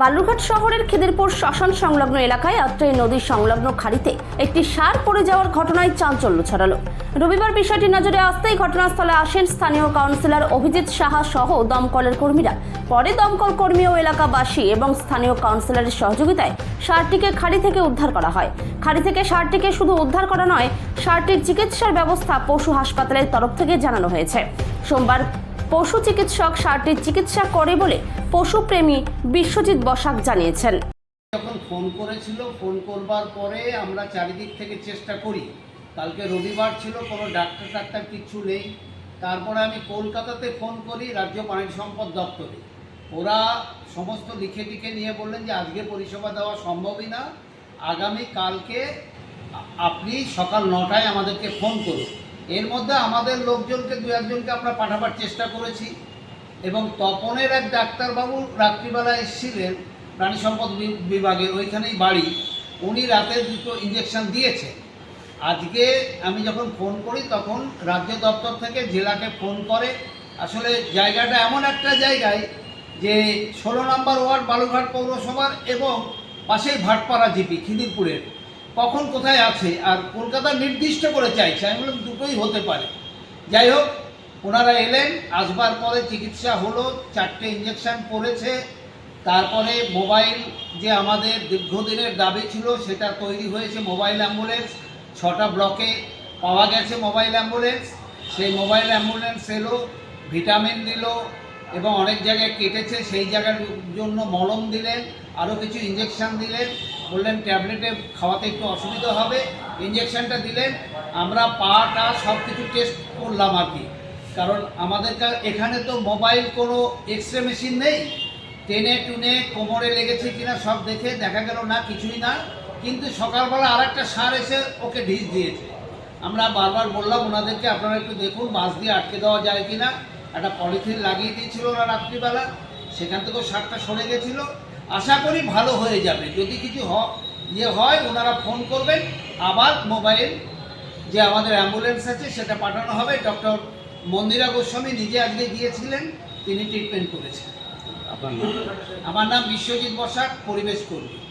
বালুরঘাট শহরের খিদিরপুর শ্মশান সংলগ্ন এলাকায় আত্রাই নদীর সংলগ্ন খাড়িতে একটি সার পড়ে যাওয়ার ঘটনায় চাঞ্চল্য ছড়ালো। রবিবার বিষয়টি নজরে আসতেই ঘটনাস্থলে আসেন স্থানীয় কাউন্সিলর অভিজিৎ সাহা সহ দমকলের কর্মীরা। পরে দমকল কর্মী ও এলাকাবাসী এবং স্থানীয় কাউন্সিলরের সহযোগিতায় সারটিকে খাড়ি থেকে উদ্ধার করা হয়। খাড়ি থেকে সারটিকে শুধু উদ্ধার করা নয়, সারটির চিকিৎসার ব্যবস্থা পশু হাসপাতালের তরফ থেকে জানানো হয়েছে। সোমবার পশু চিকিৎসক সারটির চিকিৎসা করে বলে পশুপ্রেমী বিশ্বজিৎ বসাক জানিয়েছেন। যখন ফোন করেছিল, ফোন করবার পরে আমরা চারিদিক থেকে চেষ্টা করি। কালকে রবিবার ছিল, কোনো ডাক্তার টাক্তার কিচ্ছু নেই। তারপরে আমি কলকাতাতে ফোন করি, রাজ্য পানি সম্পদ দপ্তরে। ওরা সমস্ত লিখে টিখে নিয়ে বললেন যে, আজকে পরিষেবা দেওয়া সম্ভবই না। আগামী কালকে আপনি সকাল নটায় আমাদেরকে ফোন করুন। এর মধ্যে আমাদের লোকজনকে দু একজনকে আমরা পাঠাবার চেষ্টা করেছি এবং তপনের এক ডাক্তারবাবু রাত্রিবেলা এসেছিলেন, প্রাণী সম্পদ বিভাগের ওইখানেই বাড়ি। উনি রাতে দুটো ইঞ্জেকশন দিয়েছে আজকে আমি যখন ফোন করি তখন রাজ্য দপ্তর থেকে জেলাকে ফোন করে। আসলে জায়গাটা এমন একটা জায়গায় যে ষোলো নম্বর ওয়ার্ড বালুরঘাট পৌরসভার এবং পাশেই ভাটপাড়া জিপি, খিদিরপুরের। কখন কোথায় আছে আর কলকাতা নির্দিষ্ট করে চাইছে। আমি বললাম, দুটোই হতে পারে। যাই হোক, ওনারা এলেন, আসবার পরে চিকিৎসা হলো, চারটে ইঞ্জেকশন পড়েছে, তারপরে মোবাইল যে আমাদের দীর্ঘদিনের দাবি ছিল, সেটা তৈরি হয়েছে মোবাইল অ্যাম্বুলেন্স ছটা ব্লকে পাওয়া গেছে মোবাইল অ্যাম্বুলেন্স সেই মোবাইল অ্যাম্বুলেন্স এলো ভিটামিন দিল এবং অনেক জায়গায় কেটেছে, সেই জায়গার জন্য মলম দিলেন আরও কিছু ইঞ্জেকশান দিলেন। বললেন ট্যাবলেটে খাওয়াতে একটু অসুবিধা হবে। ইঞ্জেকশনটা দিলেন। আমরা পাটা সব কিছু টেস্ট করলাম আর কি। কারণ আমাদের এখানে তো মোবাইল কোনো এক্স রে মেশিন নেই। টেনে টুনে কোমরে লেগেছে কিনা সব দেখে দেখা গেল না, কিছুই না। কিন্তু সকালবেলা আর একটা সার এসে ওকে ঢিস দিয়েছে। আমরা বারবার বললাম, ওনাদেরকে আপনারা একটু দেখুন বাঁশ দিয়ে আটকে দেওয়া যায় কিনা? একটা পলিথিন লাগিয়ে দিয়েছিল ওরা রাত্রিবেলা সেখান থেকেও সারটা সরে গেছিল। আশা করি ভালো হয়ে যাবে। যদি কিছু হ- ইয়ে হয় ওনারা ফোন করবেন। আবার মোবাইল যে আমাদের অ্যাম্বুলেন্স আছে সেটা পাঠানো হবে। ডক্টর মন্দিরা গোস্বামী নিজে আজকে গিয়েছিলেন তিনি ট্রিটমেন্ট করেছেন। আমার নাম বিশ্বজিৎ বসাক পরিবেশ কর্মী।